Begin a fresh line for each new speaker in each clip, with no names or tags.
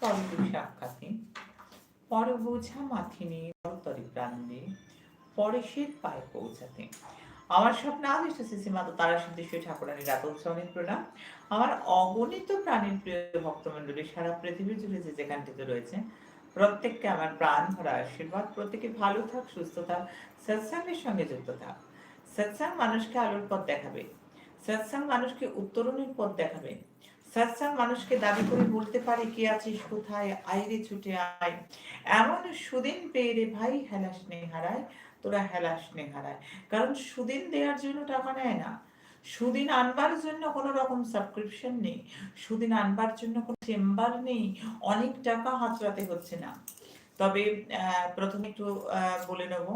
পরদু সাক্ষাতে পর বোঝা মাথিনী পরতরি প্রাণে পরেশের পায়ে পৌঁছাতে। আমার স্বপ্ন আদিষ্ট শ্রী মাতা তারা সিদ্ধেশ্বরী ঠাকুরানী রাত উৎসবের প্রণাম। আমার অগণিত প্রাণীর প্রিয় ভক্তমণ্ডলী সারা পৃথিবী জুড়ে যে যেখানটিতে রয়েছে, প্রত্যেককে আমার প্রাণ ভরা আশীর্বাদ। প্রত্যেকে ভালো থাক, সুস্থ থাক, সৎসঙ্গের সঙ্গে যুক্ত থাক। সৎসঙ্গ মানুষকে আলোর পথ দেখাবে। সৎসঙ্গ মানুষকে উত্তরণের পথ দেখাবে। সৎসঙ্গ মানুষকে দাবি করে বলতে পারে কে আছিস, কোথায় আইরে ছুটে আয়। এমন সুদিন পেয়ে রে ভাই হেলাস নেই হারায় তোরা হেলাস নেই হারায় কারণ সুদিন দেওয়ার জন্য টাকা নেয় না। সুদিন আনবার জন্য কোনো রকম সাবস্ক্রিপশন নেই। সুদিন আনবার জন্য কোনো চেম্বার নেই। অনেক টাকা হাতরাতে হচ্ছে না। তবে প্রথমে একটু বলে নেব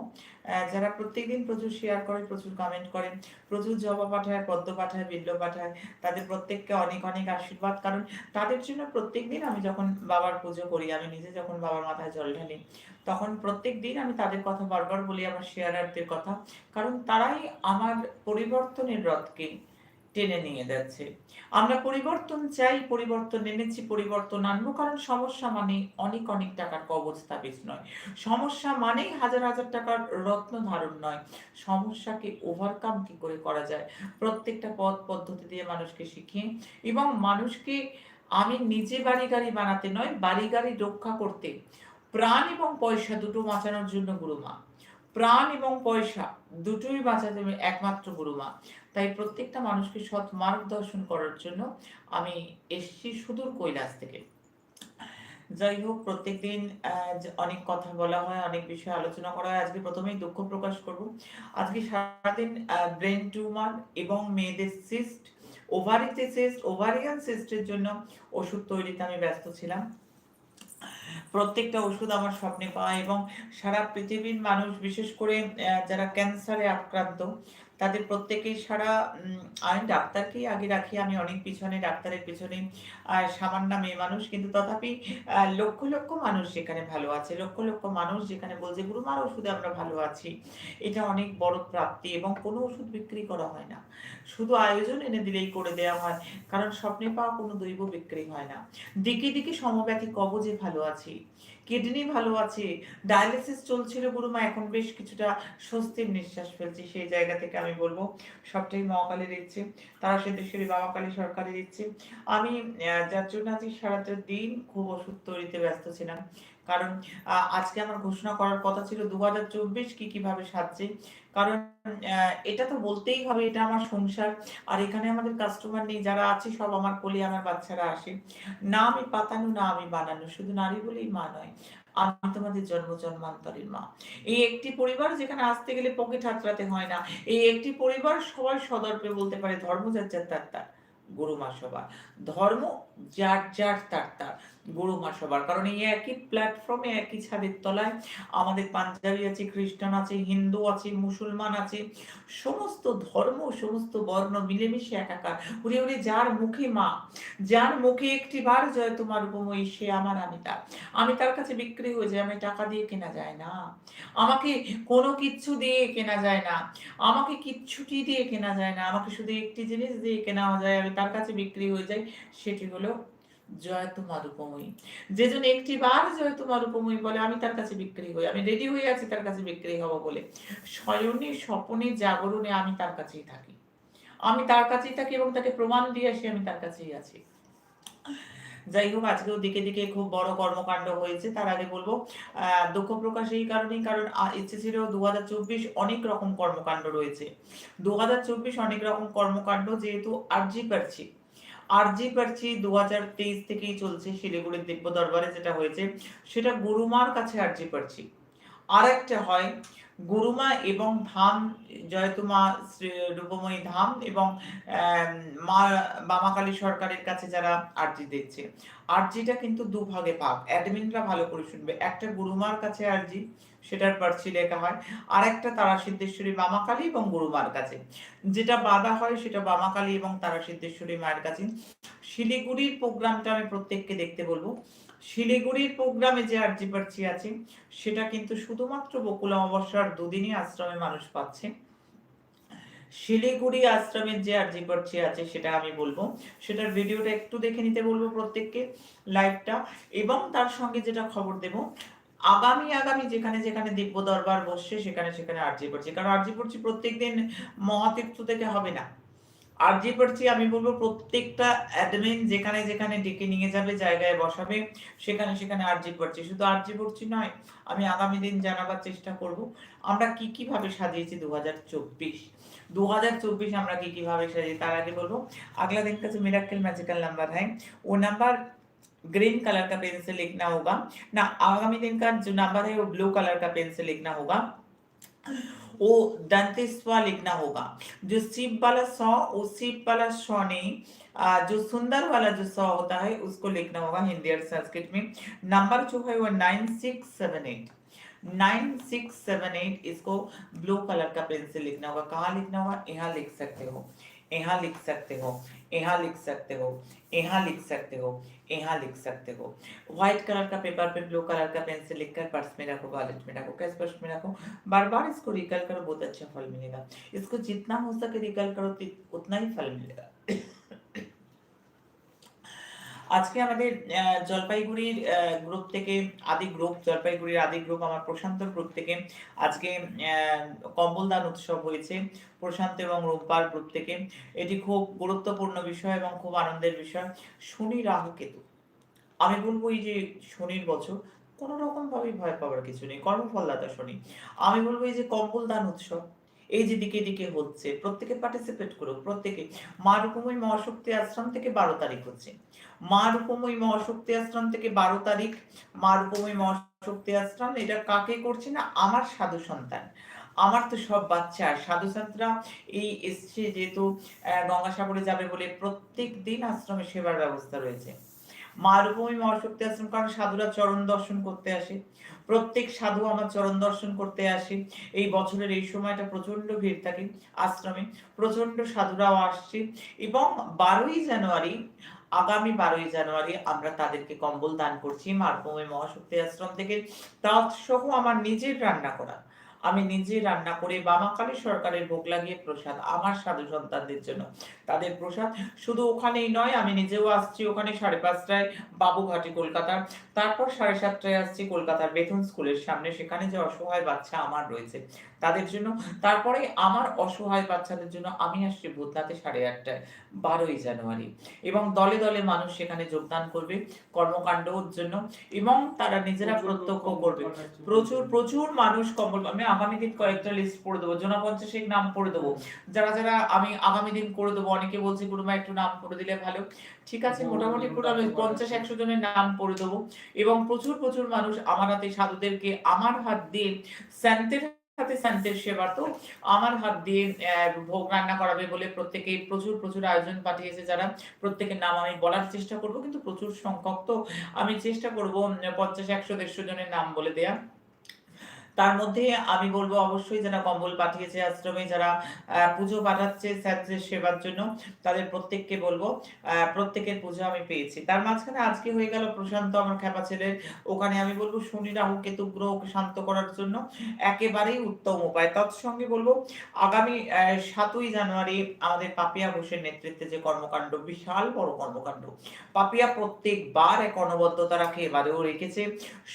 যারা প্রত্যেকদিন প্রচুর শেয়ার করে, প্রচুর কমেন্ট করে, প্রচুর জবা পাঠায়, পদ্ম পাঠায় বিল্ল পাঠায়, তাদের প্রত্যেককে অনেক অনেক আশীর্বাদ। কারণ তাদের জন্য প্রত্যেকদিন আমি যখন বাবার পুজো করি, আমি নিজে যখন বাবার মাথায় জল ঢালি, তখন প্রত্যেক দিন আমি তাদের কথা বারবার বলি, আমার শেয়ারারদের কথা। কারণ তারাই আমার পরিবর্তনের রথকে টেনে নিয়ে যাচ্ছে। আমরা পরিবর্তন চাই, পরিবর্তন এনেছি, পরিবর্তন আনব, কারণ সমস্যা মানে অনেক অনেক টাকার কবচ তাবিজ নয়। সমস্যা মানেই হাজার হাজার টাকার রত্ন ধারণ নয়। সমস্যাকে ওভারকাম কি করে করা যায়। প্রত্যেকটা পথ, পদ্ধতি দিয়ে মানুষকে শিখিয়ে এবং মানুষকে আমি নিজে বাড়ি, গাড়ি বানাতে নয়, বাড়ি, গাড়ি রক্ষা করতে। প্রাণ এবং পয়সা দুটো বাঁচানোর জন্য গুরুমা। প্রাণ এবং পয়সা দুটোই বাঁচাতে একমাত্র গুরুমা। তাই প্রত্যেকটা মানুষকে সৎ মার্গদর্শন করার জন্য আমি এসছি সুদূর কৈলাস থেকে। যাই হোক প্রত্যেকদিন আহ, যে অনেক কথা বলা হয় অনেক বিষয়ে আলোচনা করা হয়। আজকে প্রথমেই দুঃখ প্রকাশ করব। আজকে সারাদিন ব্রেন টিউমার এবং মেয়েদের সিস্ট ওভারিতে সিস্ট ওভারিয়ান সিস্টের জন্য ওষুধ তৈরিতে আমি ব্যস্ত ছিলাম। প্রত্যেকটা ওষুধ আমার স্বপ্নে পাওয়া এবং সারা পৃথিবীর মানুষ বিশেষ করে যারা ক্যান্সারে আক্রান্ত তাদের প্রত্যেকেই সারা আমি ডাক্তারকেই আগে রাখি। আমি অনেক পিছনে, ডাক্তারের পিছনে সামান্য মেয়ে মানুষ, কিন্তু তথাপি লক্ষ লক্ষ মানুষ যেখানে ভালো আছে, লক্ষ লক্ষ মানুষ যেখানে বলছে গুরুমার ওষুধে আমরা ভালো আছি। এটা অনেক বড় প্রাপ্তি এবং কোনো ওষুধ বিক্রি করা হয় না। শুধু আয়োজন এনে দিলেই করে দেওয়া হয়, কারণ স্বপ্নে পাওয়া কোনো দৈব বিক্রি হয় না। দিকে দিকে সমব্যাথী কবজে ভালো আছি। কিডনি ভালো আছে, ডায়ালিসিস চলছিল গুরুমা এখন বেশ কিছুটা স্বস্তির নিঃশ্বাস ফেলছি, সেই জায়গা থেকে আমি বলব, সবটাই মহাকালী দিচ্ছে তারা সিদ্ধেশ্বরী বাবা কালী সরকারি ইচ্ছে। আমি যার জন্য আজকে সারাটা দিন খুব ওষুধ তৈরিতে ব্যস্ত ছিলাম। কারণ আজকে আমার ঘোষণা করার কথা ছিল দু হাজার চব্বিশ কি কীভাবে সাজছে। কারণ এটা তো বলতেই হবে, এটা আমার সংসার। আর এখানে আমাদের কাস্টমার নেই, যারা আছে সব আমার কোলে আমার বাচ্চারা আসে। না আমি পাতানো, না আমি বানানো, শুধু নারী বলেই মা নয়, আমি তোমাদের জন্ম জন্মান্তরের মা। এই একটি পরিবার যেখানে আসতে গেলে পকেট হাতড়াতে হয় না, এই একটি পরিবার সবাই সদর্পে বলতে পারে ধর্ম যার যার তার তার গুরুমা সবার। ধর্ম যার যার তার তার গুরুমা সবার। কারণ এই একই প্ল্যাটফর্মে একই ছাদের তলায় আমাদের পাঞ্জাবি আছে, খ্রিস্টান আছে, হিন্দু আছে, মুসলমান আছে, সমস্ত ধর্ম, সমস্ত বর্ণ মিলেমিশে একাকার। উড়ে উড়ে যার মুখে মা, যার মুখে একটি বার জয় তোমার উপময়ী, সে আমার আমি তার আমি তার কাছে বিক্রি হয়ে যাই, আমি টাকা দিয়ে কেনা যায় না। আমাকে কোনো কিচ্ছু দিয়ে কেনা যায় না। আমাকে কিচ্ছুটি দিয়ে কেনা যায় না। আমাকে শুধু একটি জিনিস দিয়ে কেনা যায়, আমি তার কাছে বিক্রি হয়ে যাই, সেটি হলো জয় তোমার উপময়ী। যে জন একটি বার জয় তোমার উপময়ী বলে, আমি তার কাছে বিক্রি হই, আমি রেডি হয়ে আছি তার কাছে বিক্রি হব বলে। স্বয়নে স্বপনে জাগরণে আমি তার কাছেই থাকি। আমি তার কাছেই থাকি এবং তাকে প্রমাণ দিয়ে আসি, আমি তার কাছেই আছি। যাই হোক, আজকেও দিকে দিকে খুব বড় কর্মকাণ্ড হয়েছে। তার আগে বলব দুঃখ প্রকাশ এই কারণেই, কারণ ইচ্ছে ছিল দু হাজার চব্বিশ অনেক রকম কর্মকাণ্ড রয়েছে। দু হাজার চব্বিশ অনেক রকম কর্মকাণ্ড যেহেতু আরজি পারছি আরজি পারছি দু হাজার তেইশ থেকেই চলছে শিলিগুড়ির দিব্য দরবারে যেটা হয়েছে, সেটা গুরুমার কাছে আরজি পারছি আর একটা হয় গুরুমা এবং ধাম, জয়তুমা রূপময়ী ধাম এবং মা বামাকালী সরকারের কাছে যারা আর্জি দিচ্ছে। আরজিটা কিন্তু দুভাগে ভাগ। অ্যাডমিনরা ভালো করে শুনবে। একটা গুরুমার কাছে আর্জি, সেটার পার্সি লেখা হয়। আর একটা তারা সিদ্ধেশ্বরী বামাকালী এবং গুরুমার কাছে। যেটা বাধা হয় সেটা বামাকালী এবং তারা সিদ্ধেশ্বরী মায়ের কাছে। শিলিগুড়ির প্রোগ্রামটা আমি প্রত্যেককে দেখতে বলব। শিলিগুড়ির প্রোগ্রামে যে আরজি পার্চি আছে, সেটা কিন্তু শুধুমাত্র বকুল অমাবস্যার দুদিনই আশ্রমে মানুষ পাচ্ছে। শিলিগুড়ি আশ্রমের যে আরজি পড়ছি আছে, সেটা আমি বলব। সেটার ভিডিওটা একটু দেখে নিতে বলব প্রত্যেককে লাইভটা এবং তার সঙ্গে যেটা খবর দেব, আগামী আগামী যেখানে যেখানে দিব্য দরবার বসছে, সেখানে সেখানে আরজি পড়ছি কারণ আরজি পড়ছি প্রত্যেকদিন মহাতীর্থ থেকে হবে না। আরজি পড়ছি আমি বলবো প্রত্যেকটা অ্যাডমিন যেখানে যেখানে ডেকে নিয়ে যাবে জায়গায় বসাবে সেখানে সেখানে আরজি পড়ছি শুধু আরজি পড়ছি নয় আমি আগামী দিন জানাবার চেষ্টা করব আমরা কি কি ভাবে সাজিয়েছি দু হাজার চব্বিশ दो हजार चौबीस আমরা কি কিভাবে সাজিয়ে তার আগে বলবো अगला दिन का जो मिराकल मैजिकल नंबर है वो नंबर ग्रीन कलर का पेन से लिखना होगा ना आगामी दिन का जो नंबर है वो ब्लू कलर का पेन से लिखना होगा वो दंतेस्वा लिखना होगा। जो शिव वाला सौ उस शिव वाला सौ नहीं जो सुंदर वाला जो सौ होता है, उसको लिखना होगा हिंदी और संस्कृत में। नंबर जो है वो nine six seven eight nine six seven eight इसको ब्लू कलर का पेन से लिखना होगा। कहाँ लिखना होगा? यहाँ लिख सकते हो। यहाँ लिख सकते हो। यहाँ लिख सकते हो, यहाँ लिख सकते हो, यहाँ लिख सकते हो। व्हाइट कलर का पेपर पे ब्लू कलर का पेंसिल से लिखकर पर्स में रखो वॉलेट में रखो, कैश पर्स में रखो। बार बार इसको रिकल करो, बहुत अच्छा फल मिलेगा। इसको जितना हो सके रिकल करो उतना ही फल मिलेगा। আজকে আমাদের জলপাইগুড়ির গ্রুপ থেকে আদি গ্রুপ জলপাইগুড়ির আদি গ্রুপ আমার প্রশান্ত গ্রুপ থেকে আজকে কম্বল দান উৎসব হয়েছে প্রশান্ত এবং রূপবার গ্রুপ থেকে। এটি খুব গুরুত্বপূর্ণ বিষয় এবং খুব আনন্দের বিষয়। শনি রাহু কেতু। আমি বলব এই যে শনির বছর, কোনো রকম ভাবে ভয় পাওয়ার কিছু নেই। কর্মফলদাতা শনি। আমি বলব এই যে কম্বল দান উৎসব এই যে দিকে দিকে হচ্ছে, প্রত্যেকে পার্টিসিপেট করুক, প্রত্যেকে। মা রূপময় মহাশক্তি আশ্রম থেকে বারো তারিখ হচ্ছে। মা রূপময় মহাশক্তি আশ্রম থেকে বারো তারিখ। মা রূপময় মহাশক্তি আশ্রম, এটা কাকে করছে না? আমার সাধু সন্তান। আমার তো সব বাচ্চা। সাধু সন্তরা এই এসছে যেহেতু গঙ্গাসাগরে যাবে বলে প্রত্যেক দিন আশ্রমে সেবার ব্যবস্থা রয়েছে। মা রূপময় মহাশক্তি আশ্রম, কারণ সাধুরা চরণ দর্শন করতে আসে। প্রত্যেক সাধু আমার চরণ দর্শন করতে আসে। এই বছরের এই সময়টা প্রচণ্ড ভিড় থাকে আশ্রমে। প্রচণ্ড সাধুরাও আসছে এবং বারোই জানুয়ারি, আগামী বারোই জানুয়ারি আমরা তাদেরকে কম্বল দান করছি মারভূমি মহাশক্তি আশ্রম থেকে। তৎসহ আমার নিজের রান্না করা আমি নিজে রান্না করে বামাকালী সরকারের ভোগ লাগিয়ে প্রসাদ আমার সাধু সন্তানদের জন্য। তাদের প্রসাদ শুধু ওখানেই নয়, আমি নিজেও আসছি ওখানে সাড়ে পাঁচটায় বাবুঘাটি কলকাতার। তারপর সাড়ে সাতটায় আসছি কলকাতার বেতন স্কুলের সামনে, সেখানে যে অসহায় বাচ্চা আমার রয়েছে। তাদের জন্য। তারপরে আমার অসহায় বাচ্চাদের জন্য আমি আসছি ভূতনাথে সাড়ে আটটায় বারোই জানুয়ারি। এবং দলে দলে মানুষ সেখানে যোগদান করবে কর্মকাণ্ডর জন্য এবং তারা নিজেরা প্রত্যক্ষ করবে। প্রচুর প্রচুর মানুষ কম্বল আমি আগামী দিন কয়েকটা লিস্ট পড়ে দেবো। জোনা পঞ্চাশের নাম পড়ে দেবো। যারা যারা আমি আগামী দিন করে দেবো অনেকে বলছে গুরুমা একটু নাম করে দিলে ভালো। ঠিক আছে মোটামুটি পুরো আমি পঞ্চাশ একশো জনের নাম পড়ে দেবো। এবং প্রচুর প্রচুর মানুষ আমার হাতে সাধুদেরকে আমার হাত দিয়ে স্যান্তের হাতে স্যান্তের সেবা তো আমার হাত দিয়ে ভোগ রান্না করাবে বলে প্রত্যেকে প্রচুর প্রচুর আয়োজন পাঠিয়েছে যারা। প্রত্যেকের নাম আমি বলার চেষ্টা করব, কিন্তু প্রচুর সংখ্যক তো আমি চেষ্টা করব পঞ্চাশ, একশো, দেড়শো জনের নাম বলে দেয়া। তার মধ্যে আমি বলব অবশ্যই যারা কম্বল পাঠিয়েছে, আশ্রমে যারা পুজো পাঠাচ্ছে স্যারদের সেবার জন্য, তাদের প্রত্যেককে বলব প্রত্যেকের পুজো আমি পেয়েছি। তার মাঝখানে আজকে হয়ে গেল প্রশান্ত আমার খেপা ছেলের। ওখানে আমি বলব শনি, রাহু, কেতু গ্রহকে শান্ত করার জন্য একেবারেই উত্তম উপায়। তৎসঙ্গে বলব, আগামী সাতই জানুয়ারি আমাদের পাপিয়া ঘোষের নেতৃত্বে যে কর্মকাণ্ড, বিশাল বড় কর্মকাণ্ড, পাপিয়া প্রত্যেকবার এক অনবদ্যতা রাখে এবারেও রেখেছে।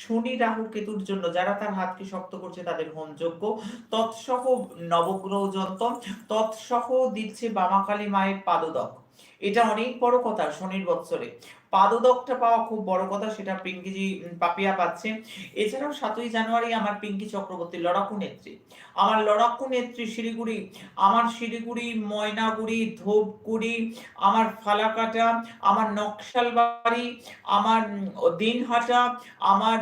শনি, রাহু, কেতুর জন্য যারা তার হাতকে শক্ত করছে তাদের হোমযোগ্য তৎসহ নবগ্রহ যন্ত্র তৎসহ দিচ্ছে বামাকালী মায়ের পাদদক এটা অনেক বড় কথা শনির বৎসরে। পাদদকটা পাওয়া খুব বড় কথা, সেটা পিঙ্কিজি পাপিয়া পাচ্ছে। এছাড়াও সাতই জানুয়ারি আমার পিঙ্কি চক্রবর্তী লড়াকু নেত্রী। আমার লড়াকু নেত্রী শিলিগুড়ি, আমার শিলিগুড়ি, ময়নাগুড়ি, ধূপগুড়ি, আমার ফালাকাটা, আমার নকশালবাড়ি, আমার দিনহাটা, আমার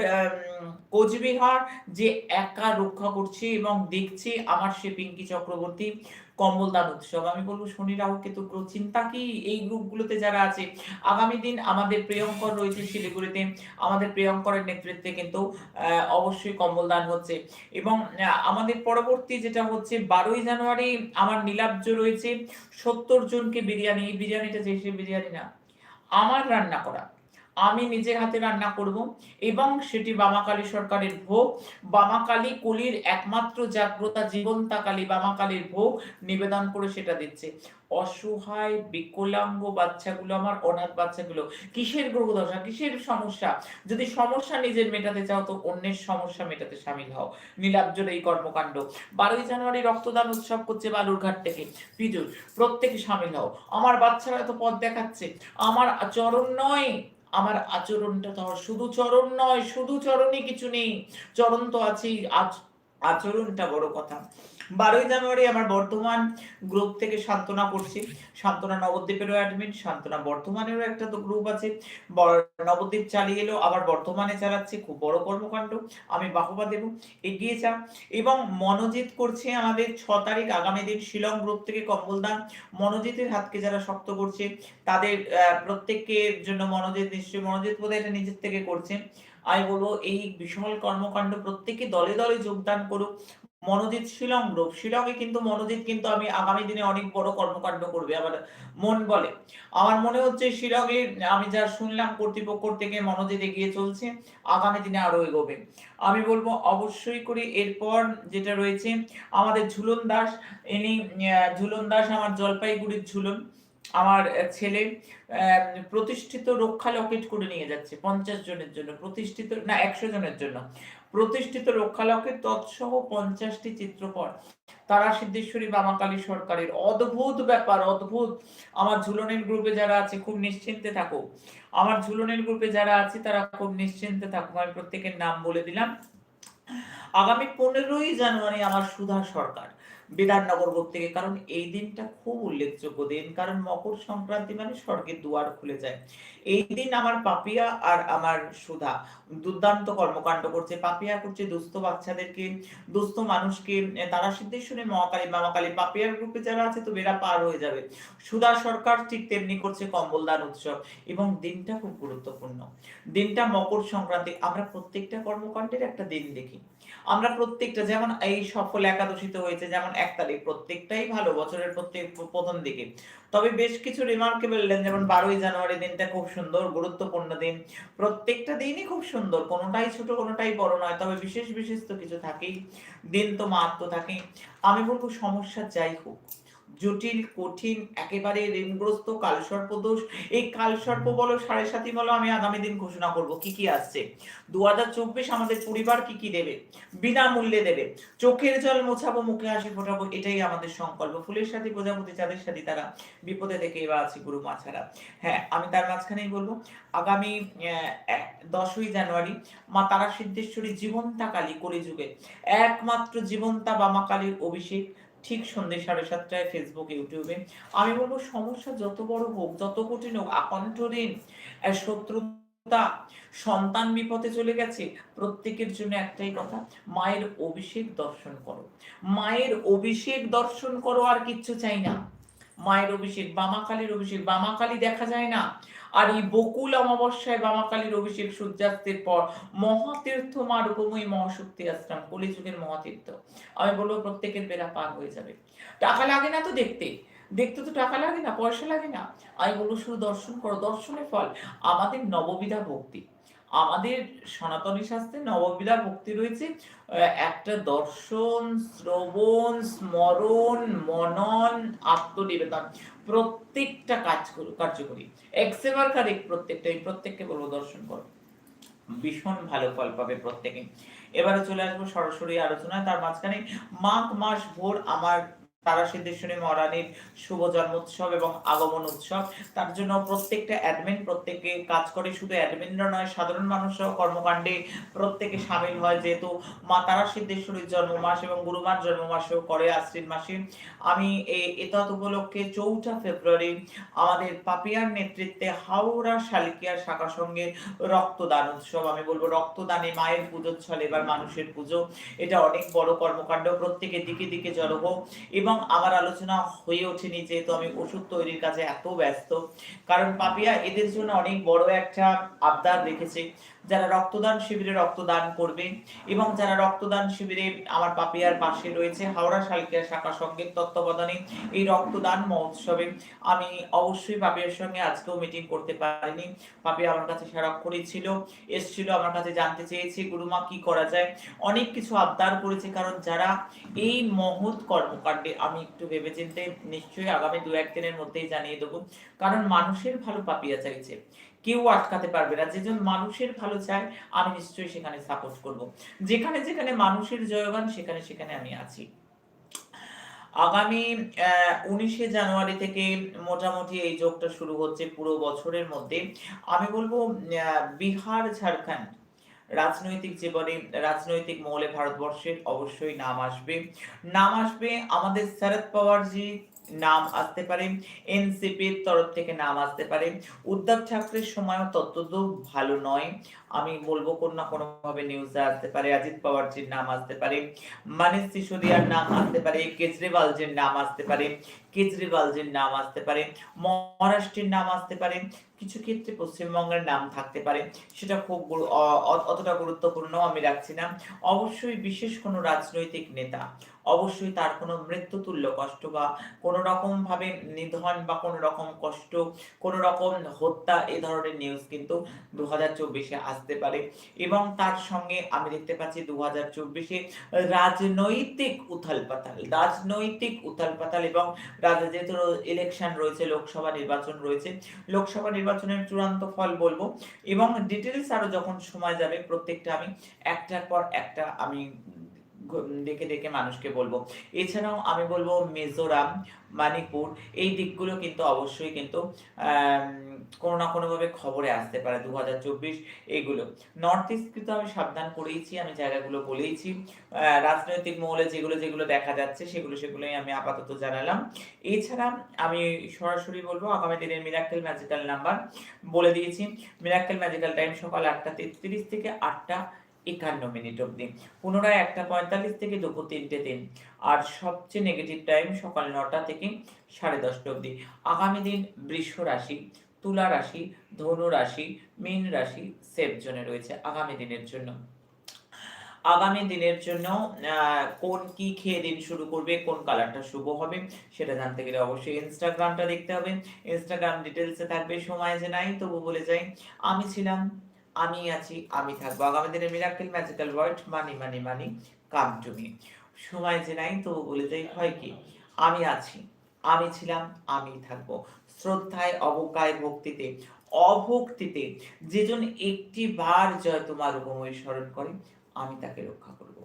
কোচবিহার, যে একা রক্ষা করছে এবং দেখছে আমার সে পিঙ্কি চক্রবর্তী। কম্বল দান উৎসব আমি বলব, শনি, রাহু, কেতু, গ্রহ, চিন্তা কি? এই গ্রুপগুলোতে যারা আছে, আগামী দিন আমাদের প্রিয়ঙ্কর রয়েছে শিলিগুড়িতে। আমাদের প্রিয়ঙ্করের নেতৃত্বে কিন্তু অবশ্যই কম্বল দান হচ্ছে। এবং আমাদের পরবর্তী যেটা হচ্ছে, বারোই জানুয়ারি আমার নীলাব্জ রয়েছে। সত্তর জনকে বিরিয়ানি, এই বিরিয়ানিটা যে সে বিরিয়ানি না, আমার রান্না করা। আমি নিজের হাতে রান্না করব এবং সেটি বামাকালী সরকারের ভোগ। বামাকালী কলির একমাত্র জাগ্রতা জীবন্তা কালী বামাকালীর ভোগ নিবেদন করে সেটা দিচ্ছে। অসহায়, বিকলাঙ্গ বাচ্চাগুলো, আমার অনাথ বাচ্চাগুলো, কিসের গ্রহদশা, কিসের সমস্যা? যদি সমস্যা নিজের মেটাতে চাও তো অন্যের সমস্যা মেটাতে সামিল হও। নীলাব্জের এই কর্মকাণ্ড। বারোই জানুয়ারি রক্তদান উৎসব করছে বালুরঘাট থেকে। পিজুর, প্রত্যেকে সামিল হও। আমার বাচ্চারা এত পথ দেখাচ্ছে। আমার চরণ নয়। আমার আচরণটা তো শুধু চরণ নয়, শুধু চরণই কিছু নেই, চরণ তো আছেই, আচ- আচরণটা বড় কথা। বারোই জানুয়ারি আমার বর্ধমান গ্রুপ থেকে সান্ত্বনা করছি। সান্ত্বনা নবদ্বীপেরও অ্যাডমিট সান্ত্বনা বর্ধমানেরও একটা তো গ্রুপ আছে। নবদ্বীপ চালিয়ে এলো, আবার বর্ধমানে চালাচ্ছে, খুব বড় কর্মকাণ্ড, আমি বাহবা দেব, এগিয়ে যা। এবং মনোজিৎ করছে আমাদের ছ তারিখ আগামী দিন শিলং গ্রুপ থেকে কম্বল দান। মনোজিতের হাতকে যারা শক্ত করছে, তাদের প্রত্যেকের জন্য মনোজিৎ, নিশ্চয়ই মনোজিৎ বোধহয় এটা নিজের থেকে করছে আমি বলব, এই বিশাল কর্মকাণ্ড প্রত্যেকে দলে দলে যোগদান করুক মনোজিৎ শিলং গ্রুপ শিলংয়ে কিন্তু মনোজিৎ কিন্তু আমি আগামী দিনে অনেক বড় কর্মকাণ্ড করবে, আমার মন বলে। আমার মনে হচ্ছে শিলংয়ে আমি যা শুনলাম কর্তৃপক্ষ থেকে মনোজিৎ এগিয়ে চলছে, আগামী দিনে আরও এগোবে। আমি বলব অবশ্যই করে এরপর যেটা রয়েছে, আমাদের ঝুলন দাস, ইনি ঝুলন দাস আমার জলপাইগুড়ির ঝুলন, আমার ছেলে প্রতিষ্ঠিত রক্ষা লকেট করে নিয়ে যাচ্ছে, পঞ্চাশ জনের জন্য, প্রতিষ্ঠিত, না, একশো জনের জন্য। প্রতিষ্ঠিত রক্ষা তৎসহ পঞ্চাশটি চিত্রপট তারা সিদ্ধেশ্বরী বামাকালী সরকারের। অদ্ভুত ব্যাপার, অদ্ভুত। আমার ঝুলনের গ্রুপে যারা আছে, খুব নিশ্চিন্তে থাকো আমার ঝুলনের গ্রুপে যারা আছে, তারা খুব নিশ্চিন্তে থাকো আমি প্রত্যেকের নাম বলে দিলাম। আগামী পনেরোই জানুয়ারি আমার সুধা সরকার। বিধাননগর থেকে। কারণ এই দিনটা খুব উল্লেখযোগ্য দিন। কারণ মকর সংক্রান্তি মানে স্বর্গের দুয়ার খুলে যায়। এই দিন আমার পাপিয়া আর আমার সুধা দুর্দান্ত কর্মকাণ্ড করছে। পাপিয়া করছে দুস্থ বাচ্চাদেরকে, দুস্থ মানুষকে। তারা সিদ্ধেশ্বরী, মহাকালী মামাকালী পাপিয়ার গ্রুপে যারা আছে তো বেড়া পার হয়ে যাবে। সুধা সরকার ঠিক তেমনি করছে কম্বলদান উৎসব এবং দিনটা খুব গুরুত্বপূর্ণ। দিনটা মকর সংক্রান্তি, আমরা প্রত্যেকটা কর্মকাণ্ডের একটা দিন দেখি। আমরা প্রত্যেকটা, যেমন এই সফল একাদশীতে হয়েছে, যেমন এক তারিখ, প্রত্যেকটাই ভালো, বছরের প্রত্যেক প্রথম দিকে। তবে বেশ কিছু রিমার্কেবল দিন, যেমন বারোই জানুয়ারি দিনটা খুব সুন্দর, গুরুত্বপূর্ণ দিন। প্রত্যেকটা দিনই খুব সুন্দর, কোনোটাই ছোট, কোনোটাই বড় নয়, তবে বিশেষ বিশেষ তো কিছু থাকেই। দিন তো মাত্র থাকেই। আমি বলব সমস্যা যাই হোক জটিল, কঠিন, একেবারে ঋণগ্রস্ত কালসর্প দোষ। এই কালসর্প বলো, সাড়ে সাথী বলো, আমি আগামী দিন ঘোষণা করব কি কি আসছে। দু আমাদের পরিবার কি কি দেবে? বিনামূল্যে দেবে। চোখের জল মোছাবো, মুখে হাসি ফোটাবো, এটাই আমাদের সংকল্প। ফুলের সাথে প্রজাপতি, চাঁদের সাথে তারা। বিপদে থেকে এবার আছে গুরু মা ছাড়া হ্যাঁ আমি তার মাঝখানেই বলব, আগামী দশই জানুয়ারি মা তারা সিদ্ধেশ্বরী জীবন্তা কালী কলিযুগে। একমাত্র জীবন্তা বামা কালীর অভিষেক। ঠিক সন্ধ্যে সাড়ে সাতটায় ফেসবুক ইউটিউবে আমি বলব, সমস্যা যত বড় হোক, যত কঠিন হোক, আকণ্ঠ ঋণ শত্রুতা সন্তান বিপদে চলে গেছে, প্রত্যেকের জন্য একটাই কথা, মায়ের অভিষেক দর্শন করো। মায়ের অভিষেক দর্শন করো আর কিচ্ছু চাই না। মায়ের অভিষেক, বামাকালীর অভিষেক, বামাকালী দেখা যায় না। আর এই বকুল অমাবস্যায় বামাকালীর অভিষেক সূর্যাস্তের পর মহাতীর্থ মা রূপময়ী মহাশক্তি আশ্রম, কলিযুগের মহাতীর্থ। আমি বলব প্রত্যেকের বেড়া পার হয়ে যাবে। টাকা লাগে না তো দেখতে। দেখতে তো টাকা লাগে না, পয়সা লাগে না। আমি বলব শুধু দর্শন করো, দর্শনের ফল আমাদের নববিধা ভক্তি। আমাদের সনাতনী শাস্ত্রে নববিধা ভক্তি রয়েছে। একটা দর্শন, শ্রবণ, স্মরণ, মনন, আত্মনিবেদন। প্রত্যেকটা কাজ করো কার্যকরী। এক্সেবার কারিক প্রত্যেকটা, এই প্রত্যেককে বলব দর্শন করো। ভীষণ ভালো ফল পাবে প্রত্যেকে। এবারে চলে আসব সরাসরি আলোচনায়, তার মাঝখানে মাঘ মাস ভোর আমার তারা সিদ্ধেশ্বরী মহারানীর শুভ জন্মোৎসব এবং আগমন উৎসব। তার জন্য প্রত্যেকটা অ্যাডমিন প্রত্যেকে কাজ করে শুধু অ্যাডমিনরা নয়, সাধারণ মানুষরাও কর্মকাণ্ডে প্রত্যেকে সামিল হয় যেহেতু মা তারা সিদ্ধেশ্বরীর জন্ম মাস এবং গুরুমার জন্ম মাসেও করে আশ্বিন মাসে। আমি এতৎ উপলক্ষে চৌঠা ফেব্রুয়ারি আমাদের পাপিয়ার নেতৃত্বে হাওড়া শালিকিয়া শাখা সঙ্গের রক্তদান উৎসব। আমি বলব রক্তদানে মায়ের পুজো ছলে এবার মানুষের পুজো। এটা অনেক বড় কর্মকাণ্ড, প্রত্যেকে দিকে দিকে জড়ো হোক এবং আমার আলোচনা হয়ে ওঠেনি যেহেতু আমি ওষুধ তৈরির কাজে এত ব্যস্ত। কারণ পাপিয়া এদের জন্য অনেক বড় একটা আবদার রেখেছে। যারা রক্তদান শিবিরে রক্তদান করবে এবং যারা রক্তদান শিবিরে আমার পাপিয়ার পাশে রয়েছে, হাওড়া শালিকা শাখা সংগীত তত্ত্বাবধানে এই রক্তদান মহোৎসবে আমি অবশ্যই পাপিয়ার সঙ্গে আজকেও মিটিং করতে পারিনি। পাপিয়া আমার কাছে সারাক্ষণই ছিল, এসছিল, আমার কাছে জানতে চেয়েছে, গুরুমা, কি করা যায়? অনেক কিছু আবদার করেছে, কারণ যারা এই মহৎ কর্মকাণ্ডে আমি একটু ভেবেচিন্তে নিশ্চয়ই আগামী দু একদিনের মধ্যেই জানিয়ে দেবো। কারণ মানুষের ভালো পাপিয়া চাইছে। কেউ আটকাতে পারবে না। যেজন মানুষের ভালো চায়, আমি নিশ্চয়ই সেখানে সাপোর্ট করব। যেখানে যেখানে মানুষের জয়গান, সেখানে সেখানে আমি আছি। আগামী উনিশে জানুয়ারি থেকে মোটামুটি এই যোগটা শুরু হচ্ছে পুরো বছরের মধ্যে। আমি বলব বিহার, ঝাড়খণ্ড। রাজনৈতিক জীবনে, রাজনৈতিক মহলে ভারতবর্ষের অবশ্যই নাম আসবে। নাম আসবে আমাদের শরদ পাওয়ারজি নাম আসতে পারে। এনসিপির তরফ থেকে নাম আসতে পারে। উদ্ধব ঠাকরের সময়ও ততদ ভালো নয়। আমি বলব কোন না কোনো ভাবে নিউজে আসতে পারে। অজিত পাওয়ারজির নাম আসতে পারে। মানিশ সিসোদিয়ার নাম আসতে পারে। কেজরিওয়ালজির নাম আসতে পারে। কেজরিওয়ালজির নাম আসতে পারে, মহারাষ্ট্রের নাম আসতে পারে, কিছু ক্ষেত্রে পশ্চিমবঙ্গের নাম থাকতে পারে, সেটা খুব অতটা গুরুত্বপূর্ণ আমি রাখছি না। অবশ্যই বিশেষ কোনো রাজনৈতিক নেতা, অবশ্যই তার কোনো মৃত্যুতুল্য কষ্ট বা কোনো রকম ভাবে নিধন বা কোনো রকম কষ্ট, কোনো রকম হত্যা এই ধরনের নিউজ কিন্তু দু হাজার চব্বিশে আসতে পারে এবং তার সঙ্গে আমি দেখতে পাচ্ছি দু হাজার চব্বিশে রাজনৈতিক উথাল পাতাল রাজনৈতিক উথাল পাতাল এবং রাজ্যে যেহেতু ইলেকশন রয়েছে, লোকসভা নির্বাচন রয়েছে, লোকসভা নির্বাচনের চূড়ান্ত ফল বলব। এবং ডিটেলস আরও যখন সময় যাবে, প্রত্যেকটা আমি একটার পর একটা আমি ডেকে দেখে মানুষকে বলব। এছাড়াও আমি বলব মিজোরাম মণিপুর এই দিকগুলো কিন্তু অবশ্যই কিন্তু কোনো না কোনোভাবে খবরে আসতে পারে দু হাজার চব্বিশ এইগুলো নর্থ ইস্ট কিন্তু আমি সাবধান করেইছি, আমি জায়গাগুলো বলেইছি। রাজনৈতিক মহলে যেগুলো যেগুলো দেখা যাচ্ছে, সেগুলো, সেগুলোই আমি আপাতত জানালাম। এছাড়া আমি সরাসরি বলব, আগামী দিনের মিরাক্কেল ম্যাজিক্যাল নাম্বার বলে দিয়েছি। মিরাক্কেল ম্যাজিক্যাল টাইম সকাল আটটা তেত্রিশ থেকে আটটা একান্ন মিনিট অবধি। পুনরায় একটা পঁয়তাল্লিশ থেকে দুপুর তিনটে দিন আর সবচেয়ে নেগেটিভ টাইম সকাল নটা থেকে সাড়ে দশটা অবধি। আগামী দিন বৃষ রাশি তুলা রাশি, ধনু রাশি, মীন রাশি সেফ জোনে রয়েছে আগামী দিনের জন্য। আগামী দিনের জন্য কোন কি খেয়ে দিন শুরু করবে, কোন কালারটা শুভ হবে, সেটা জানতে গেলে অবশ্যই ইনস্টাগ্রামটা দেখতে হবে। ইনস্টাগ্রাম ডিটেলসে থাকবে, সময় যে নাই, তবু বলে যাই, আমি ছিলাম, আমি আছি, আমি থাকব। আগামী দিনের miracle magical word money money money come to me সময় যে নাই, তবু বলে যাই, হয় কি, আমি আছি। আমি ছিলাম, আমি থাকব। শ্রদ্ধায়, অবকায়, ভক্তিতে, অভক্তিতে যেজন একটি বার জয় তোমার উপময় স্মরণ করে, আমি তাকে রক্ষা করব।